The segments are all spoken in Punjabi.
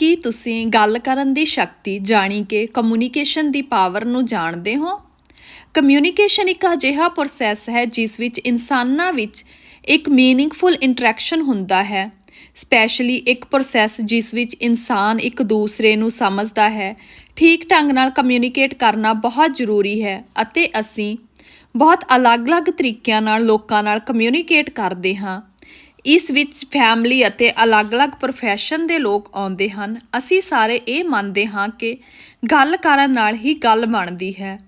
ਕੀ ਤੁਸੀਂ ਗੱਲ ਕਰਨ ਦੀ ਸ਼ਕਤੀ ਜਾਣੀ ਕਿ ਕਮਿਊਨੀਕੇਸ਼ਨ ਦੀ ਪਾਵਰ ਨੂੰ ਜਾਣਦੇ ਹੋ? ਕਮਿਊਨੀਕੇਸ਼ਨ ਇੱਕ ਅਜਿਹਾ ਪ੍ਰੋਸੈਸ ਹੈ ਜਿਸ ਵਿੱਚ ਇਨਸਾਨਾਂ ਵਿੱਚ ਇੱਕ ਮੀਨਿੰਗਫੁਲ ਇੰਟਰੈਕਸ਼ਨ ਹੁੰਦਾ ਹੈ। ਸਪੈਸ਼ਲੀ ਇੱਕ ਪ੍ਰੋਸੈਸ ਜਿਸ ਵਿੱਚ ਇਨਸਾਨ ਇੱਕ ਦੂਸਰੇ ਨੂੰ ਸਮਝਦਾ ਹੈ। ਠੀਕ ਢੰਗ ਨਾਲ ਕਮਿਊਨੀਕੇਟ ਕਰਨਾ ਬਹੁਤ ਜ਼ਰੂਰੀ ਹੈ ਅਤੇ ਅਸੀਂ ਬਹੁਤ ਅਲੱਗ-ਅਲੱਗ ਤਰੀਕਿਆਂ ਨਾਲ ਲੋਕਾਂ ਨਾਲ ਕਮਿਊਨੀਕੇਟ ਕਰਦੇ ਹਾਂ। ਇਸ ਵਿੱਚ ਫੈਮਿਲੀ ਅਤੇ ਅਲੱਗ-ਅਲੱਗ profession ਦੇ ਲੋਕ ਆਉਂਦੇ ਹਨ। ਅਸੀਂ ਸਾਰੇ ਇਹ ਮੰਨਦੇ ਹਾਂ ਕਿ ਗੱਲ ਕਰਨ ਨਾਲ ਹੀ ਗੱਲ ਬਣਦੀ ਹੈ।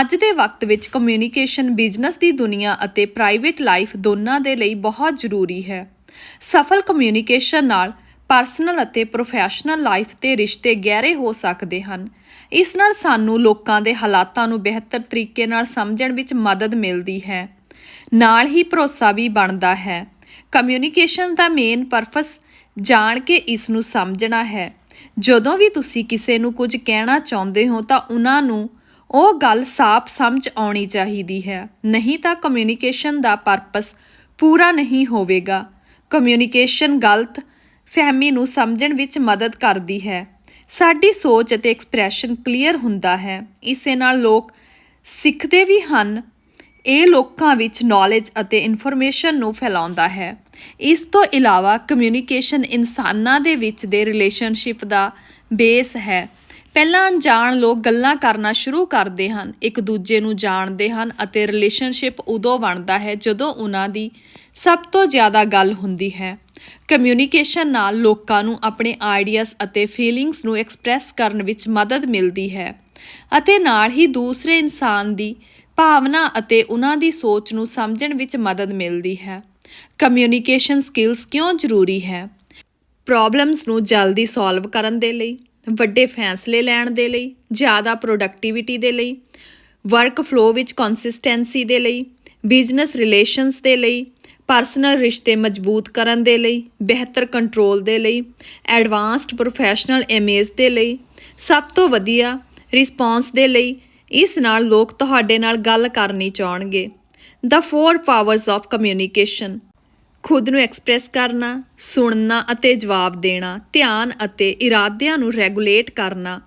ਅੱਜ ਦੇ ਵਕਤ ਵਿੱਚ ਕਮਿਊਨੀਕੇਸ਼ਨ ਬਿਜ਼ਨਸ ਦੀ ਦੁਨੀਆ ਅਤੇ ਪ੍ਰਾਈਵੇਟ ਲਾਈਫ ਦੋਨਾਂ ਦੇ ਲਈ ਬਹੁਤ ਜ਼ਰੂਰੀ ਹੈ। ਸਫਲ ਕਮਿਊਨੀਕੇਸ਼ਨ ਨਾਲ ਪਰਸਨਲ ਅਤੇ ਪ੍ਰੋਫੈਸ਼ਨਲ ਲਾਈਫ ਤੇ ਰਿਸ਼ਤੇ ਗਹਿਰੇ ਹੋ ਸਕਦੇ ਹਨ। ਇਸ ਨਾਲ ਸਾਨੂੰ ਲੋਕਾਂ ਦੇ ਹਾਲਾਤਾਂ ਨੂੰ ਬਿਹਤਰ ਤਰੀਕੇ ਨਾਲ ਸਮਝਣ ਵਿੱਚ ਮਦਦ ਮਿਲਦੀ ਹੈ। ਨਾਲ ਹੀ ਭਰੋਸਾ ਵੀ ਬਣਦਾ ਹੈ। ਕਮਿਊਨੀਕੇਸ਼ਨ ਦਾ ਮੇਨ ਪਰਪਸ ਜਾਣ ਕੇ ਇਸ ਨੂੰ ਸਮਝਣਾ ਹੈ। ਜਦੋਂ ਵੀ ਤੁਸੀਂ ਕਿਸੇ ਨੂੰ ਕੁਝ ਕਹਿਣਾ ਚਾਹੁੰਦੇ ਹੋ ਤਾਂ ਉਹਨਾਂ ਨੂੰ ਉਹ ਗੱਲ ਸਾਫ਼ ਸਮਝ ਆਉਣੀ ਚਾਹੀਦੀ ਹੈ। ਨਹੀਂ ਤਾਂ ਕਮਿਊਨੀਕੇਸ਼ਨ ਦਾ ਪਰਪਸ ਪੂਰਾ ਨਹੀਂ ਹੋਵੇਗਾ। ਕਮਿਊਨੀਕੇਸ਼ਨ ਗਲਤ ਫਹਿਮੀ ਨੂੰ ਸਮਝਣ ਵਿੱਚ ਮਦਦ ਕਰਦੀ ਹੈ। ਸਾਡੀ ਸੋਚ ਅਤੇ ਐਕਸਪ੍ਰੈਸ਼ਨ ਕਲੀਅਰ ਹੁੰਦਾ ਹੈ। ਇਸੇ ਨਾਲ ਲੋਕ ਸਿੱਖਦੇ ਵੀ ਹਨ ਇਹ ਲੋਕਾਂ ਵਿੱਚ ਨੌਲੇਜ ਅਤੇ ਇਨਫੋਰਮੇਸ਼ਨ ਨੂੰ ਫੈਲਾਉਂਦਾ ਹੈ। ਇਸ ਤੋਂ ਇਲਾਵਾ ਕਮਿਊਨੀਕੇਸ਼ਨ ਇਨਸਾਨਾਂ ਦੇ ਵਿੱਚ ਦੇ ਰਿਲੇਸ਼ਨਸ਼ਿਪ ਦਾ ਬੇਸ ਹੈ। ਪਹਿਲਾਂ ਅਣਜਾਣ ਲੋਕ ਗੱਲਾਂ ਕਰਨਾ ਸ਼ੁਰੂ ਕਰਦੇ ਹਨ, ਇੱਕ ਦੂਜੇ ਨੂੰ ਜਾਣਦੇ ਹਨ ਅਤੇ ਰਿਲੇਸ਼ਨਸ਼ਿਪ ਉਦੋਂ ਬਣਦਾ ਹੈ ਜਦੋਂ ਉਹਨਾਂ ਦੀ ਸਭ ਤੋਂ ਜ਼ਿਆਦਾ ਗੱਲ ਹੁੰਦੀ ਹੈ। ਕਮਿਊਨੀਕੇਸ਼ਨ ਨਾਲ ਲੋਕਾਂ ਨੂੰ ਆਪਣੇ ਆਈਡੀਆਜ਼ ਅਤੇ ਫੀਲਿੰਗਸ ਨੂੰ ਐਕਸਪ੍ਰੈਸ ਕਰਨ ਵਿੱਚ ਮਦਦ ਮਿਲਦੀ ਹੈ ਅਤੇ ਨਾਲ ਹੀ ਦੂਸਰੇ ਇਨਸਾਨ ਦੀ ਭਾਵਨਾ ਅਤੇ ਉਹਨਾਂ ਦੀ ਸੋਚ ਨੂੰ ਸਮਝਣ ਵਿੱਚ ਮਦਦ ਮਿਲਦੀ ਹੈ। ਕਮਿਊਨੀਕੇਸ਼ਨ ਸਕਿੱਲਸ ਕਿਉਂ ਜ਼ਰੂਰੀ ਹੈ? ਪ੍ਰੋਬਲਮਸ ਨੂੰ ਜਲਦੀ ਸੋਲਵ ਕਰਨ ਦੇ ਲਈ, ਵੱਡੇ ਫੈਸਲੇ ਲੈਣ ਦੇ ਲਈ, ਜ਼ਿਆਦਾ ਪ੍ਰੋਡਕਟਿਵਿਟੀ ਦੇ ਲਈ ਵਰਕ ਫਲੋ ਵਿੱਚ ਕੰਸਿਸਟੈਂਸੀ ਦੇ ਲਈ ਬਿਜ਼ਨਸ ਰਿਲੇਸ਼ਨਸ ਦੇ ਲਈ ਪਰਸਨਲ ਰਿਸ਼ਤੇ ਮਜ਼ਬੂਤ ਕਰਨ ਦੇ ਲਈ, ਬਿਹਤਰ ਕੰਟਰੋਲ ਦੇ ਲਈ ਐਡਵਾਂਸਡ ਪ੍ਰੋਫੈਸ਼ਨਲ ਇਮੇਜ ਦੇ ਲਈ, ਸਭ ਤੋਂ ਵਧੀਆ ਰਿਸਪੌਂਸ ਦੇ ਲਈ ਇਸ ਨਾਲ ਲੋਕ ਤੁਹਾਡੇ ਨਾਲ ਗੱਲ ਕਰਨੀ ਚਾਹਣਗੇ। The four powers of communication ਖੁਦ ਨੂੰ ਐਕਸਪ੍ਰੈਸ ਕਰਨਾ, ਸੁਣਨਾ ਅਤੇ ਜਵਾਬ ਦੇਣਾ, ਧਿਆਨ ਅਤੇ ਇਰਾਦਿਆਂ ਨੂੰ ਰੈਗੂਲੇਟ ਕਰਨਾ।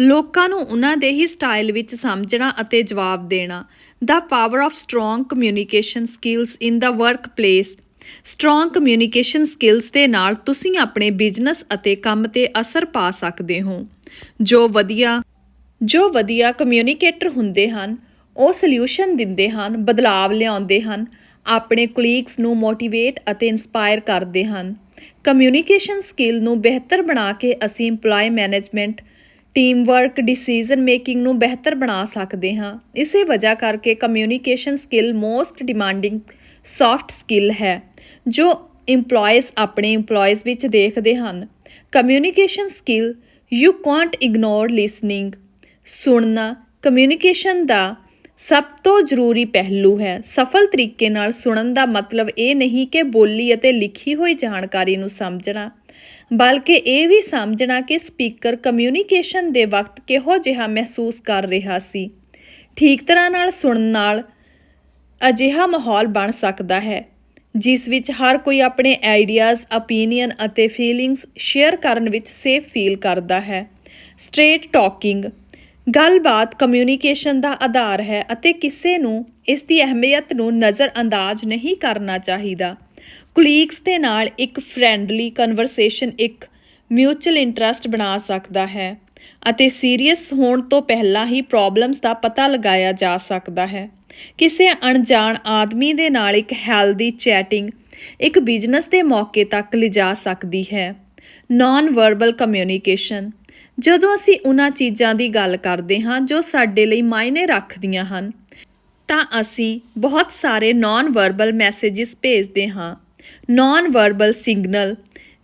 ਲੋਕਾਂ ਨੂੰ ਉਹਨਾਂ ਦੇ ਹੀ ਸਟਾਈਲ ਵਿੱਚ ਸਮਝਣਾ ਅਤੇ ਜਵਾਬ ਦੇਣਾ। The power of strong communication skills in the workplace strong communication skills ਦੇ ਨਾਲ ਤੁਸੀਂ ਆਪਣੇ ਬਿਜ਼ਨਸ ਅਤੇ ਕੰਮ ਤੇ ਅਸਰ ਪਾ ਸਕਦੇ ਹੋ। ਜੋ ਵਧੀਆ ਜੋ ਵਧੀਆ ਕਮਿਊਨੀਕੇਟਰ ਹੁੰਦੇ ਹਨ, ਉਹ ਸੋਲੂਸ਼ਨ ਦਿੰਦੇ ਹਨ, ਬਦਲਾਵ ਲਿਆਉਂਦੇ ਹਨ, ਆਪਣੇ ਕੁਲੀਗਸ ਨੂੰ ਮੋਟੀਵੇਟ ਅਤੇ ਇਨਸਪਾਇਰ ਕਰਦੇ ਹਨ। ਕਮਿਊਨੀਕੇਸ਼ਨ ਸਕਿੱਲ ਨੂੰ ਬਿਹਤਰ ਬਣਾ ਕੇ ਅਸੀਂ EMPLOYE management team work decision making ਨੂੰ ਬਿਹਤਰ ਬਣਾ ਸਕਦੇ ਹਾਂ। ਇਸੇ ਵਜ੍ਹਾ ਕਰਕੇ communication skill most demanding soft skill ਹੈ, ਜੋ EMPLOYEES ਆਪਣੇ EMPLOYEES ਵਿੱਚ ਦੇਖਦੇ ਹਨ। Communication skill you can't ignore listening ਸੁਣਨਾ ਕਮਿਊਨੀਕੇਸ਼ਨ ਦਾ ਸਭ ਤੋਂ ਜ਼ਰੂਰੀ ਪਹਿਲੂ ਹੈ। ਸਫਲ ਤਰੀਕੇ ਨਾਲ ਸੁਣਨ ਦਾ ਮਤਲਬ ਇਹ ਨਹੀਂ ਕਿ ਬੋਲੀ ਅਤੇ ਲਿਖੀ ਹੋਈ ਜਾਣਕਾਰੀ ਨੂੰ ਸਮਝਣਾ, ਬਲਕਿ ਇਹ ਵੀ ਸਮਝਣਾ ਕਿ ਸਪੀਕਰ ਕਮਿਊਨੀਕੇਸ਼ਨ ਦੇ ਵਕਤ ਕਿਹੋ ਜਿਹਾ ਮਹਿਸੂਸ ਕਰ ਰਿਹਾ ਸੀ। ਠੀਕ ਤਰ੍ਹਾਂ ਨਾਲ ਸੁਣਨ ਨਾਲ ਅਜਿਹਾ ਮਾਹੌਲ ਬਣ ਸਕਦਾ ਹੈ, ਜਿਸ ਵਿੱਚ ਹਰ ਕੋਈ ਆਪਣੇ ਆਈਡੀਆਜ਼ opinion ਅਤੇ ਫੀਲਿੰਗਸ ਸ਼ੇਅਰ ਕਰਨ ਵਿੱਚ ਸੇਫ ਫੀਲ ਕਰਦਾ ਹੈ। ਸਟ੍ਰੇਟ ਟਾਕਿੰਗ ਗੱਲਬਾਤ ਕਮਿਊਨੀਕੇਸ਼ਨ ਦਾ ਆਧਾਰ ਹੈ ਅਤੇ ਕਿਸੇ ਨੂੰ ਇਸ ਦੀ ਅਹਿਮੀਅਤ ਨੂੰ ਨਜ਼ਰਅੰਦਾਜ਼ ਨਹੀਂ ਕਰਨਾ ਚਾਹੀਦਾ। ਕੁਲੀਗਸ ਦੇ ਨਾਲ ਇੱਕ ਫ੍ਰੈਂਡਲੀ ਕਨਵਰਸੇਸ਼ਨ ਇੱਕ ਮਿਊਚੁਅਲ ਇੰਟਰਸਟ ਬਣਾ ਸਕਦਾ ਹੈ ਅਤੇ ਸੀਰੀਅਸ ਹੋਣ ਤੋਂ ਪਹਿਲਾਂ ਹੀ ਪ੍ਰੋਬਲਮਸ ਦਾ ਪਤਾ ਲਗਾਇਆ ਜਾ ਸਕਦਾ ਹੈ। ਕਿਸੇ ਅਣਜਾਣ ਆਦਮੀ ਦੇ ਨਾਲ ਇੱਕ ਹੈਲਦੀ ਚੈਟਿੰਗ ਇੱਕ ਬਿਜ਼ਨਸ ਦੇ ਮੌਕੇ ਤੱਕ ਲਿਜਾ ਸਕਦੀ ਹੈ। ਨਾਨ ਵਰਬਲ ਕਮਿਊਨੀਕੇਸ਼ਨ ਜਦੋਂ ਅਸੀਂ ਉਹਨਾਂ ਚੀਜ਼ਾਂ ਦੀ ਗੱਲ ਕਰਦੇ ਹਾਂ ਜੋ ਸਾਡੇ ਲਈ ਮਾਇਨੇ ਰੱਖਦੀਆਂ ਹਨ, ਤਾਂ ਅਸੀਂ ਬਹੁਤ ਸਾਰੇ ਨਾਨ ਵਰਬਲ ਮੈਸੇजेस ਭੇਜਦੇ ਹਾਂ। ਨਾਨ ਵਰਬਲ ਸਿਗਨਲ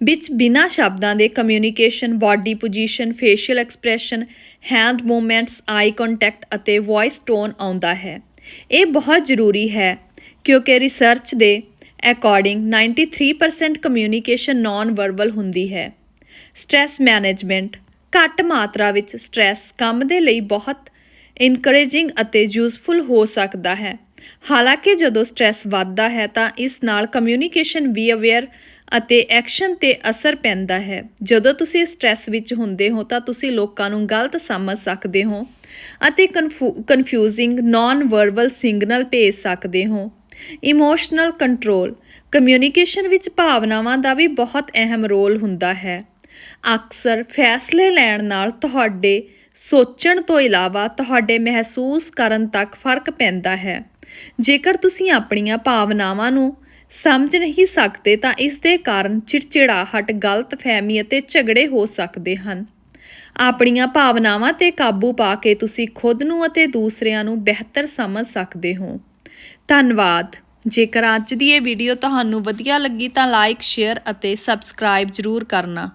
ਵਿੱਚ ਬਿਨਾਂ ਸ਼ਬਦਾਂ ਦੇ communication body position facial expression hand movements eye contact ਅਤੇ ਵੌਇਸ ਟੋਨ ਆਉਂਦਾ ਹੈ। ਇਹ ਬਹੁਤ ਜ਼ਰੂਰੀ ਹੈ, ਕਿਉਂਕਿ ਰਿਸਰਚ ਦੇ ਅਕੋਰਡਿੰਗ 93% ਕਮਿਊਨੀਕੇਸ਼ਨ ਨਾਨ ਵਰਬਲ ਹੁੰਦੀ ਹੈ। ਸਟ੍ਰੈਸ ਮੈਨੇਜਮੈਂਟ ਘੱਟ ਮਾਤਰਾ ਵਿੱਚ ਸਟ੍ਰੈਸ ਕੰਮ ਦੇ ਲਈ ਬਹੁਤ ਇਨਕਰੇਜਿੰਗ ਅਤੇ ਯੂਸਫੁਲ ਹੋ ਸਕਦਾ ਹੈ। ਹਾਲਾਂਕਿ ਜਦੋਂ ਸਟ੍ਰੈਸ ਵੱਧਦਾ ਹੈ ਤਾਂ ਇਸ ਨਾਲ ਕਮਿਊਨੀਕੇਸ਼ਨ ਵੀ ਅਵੇਅਰ ਅਤੇ ਐਕਸ਼ਨ ਤੇ ਅਸਰ ਪੈਂਦਾ ਹੈ। ਜਦੋਂ ਤੁਸੀਂ ਸਟ੍ਰੈਸ ਵਿੱਚ ਹੁੰਦੇ ਹੋ ਤਾਂ ਤੁਸੀਂ ਲੋਕਾਂ ਨੂੰ ਗਲਤ ਸਮਝ ਸਕਦੇ ਹੋ ਅਤੇ ਕਨਫਿਊਜ਼ਿੰਗ ਨਾਨ ਵਰਬਲ ਸਿਗਨਲ ਭੇਜ ਸਕਦੇ ਹੋ। ਇਮੋਸ਼ਨਲ ਕੰਟਰੋਲ ਕਮਿਊਨੀਕੇਸ਼ਨ ਵਿੱਚ ਭਾਵਨਾਵਾਂ ਦਾ ਵੀ ਬਹੁਤ ਅਹਿਮ ਰੋਲ ਹੁੰਦਾ ਹੈ। ਅਕਸਰ ਫੈਸਲੇ ਲੈਣ ਨਾਲ ਤੁਹਾਡੇ ਸੋਚਣ ਤੋਂ ਇਲਾਵਾ ਤੁਹਾਡੇ ਮਹਿਸੂਸ ਕਰਨ ਤੱਕ ਫ਼ਰਕ ਪੈਂਦਾ ਹੈ। ਜੇਕਰ ਤੁਸੀਂ ਆਪਣੀਆਂ ਭਾਵਨਾਵਾਂ ਨੂੰ ਸਮਝ ਨਹੀਂ ਸਕਦੇ ਤਾਂ ਇਸ ਦੇ ਕਾਰਨ ਚਿੜਚਿੜਾਹਟ, ਗਲਤਫਹਿਮੀ ਅਤੇ ਝਗੜੇ ਹੋ ਸਕਦੇ ਹਨ। ਆਪਣੀਆਂ ਭਾਵਨਾਵਾਂ ਤੇ ਕਾਬੂ ਪਾ ਕੇ ਤੁਸੀਂ ਖੁਦ ਨੂੰ ਅਤੇ ਦੂਸਰਿਆਂ ਨੂੰ ਬਿਹਤਰ ਸਮਝ ਸਕਦੇ ਹੋ। ਧੰਨਵਾਦ। ਜੇਕਰ ਅੱਜ ਦੀ ਇਹ ਵੀਡੀਓ ਤੁਹਾਨੂੰ ਵਧੀਆ ਲੱਗੀ ਤਾਂ ਲਾਈਕ, ਸ਼ੇਅਰ ਅਤੇ ਸਬਸਕ੍ਰਾਈਬ ਜ਼ਰੂਰ ਕਰਨਾ।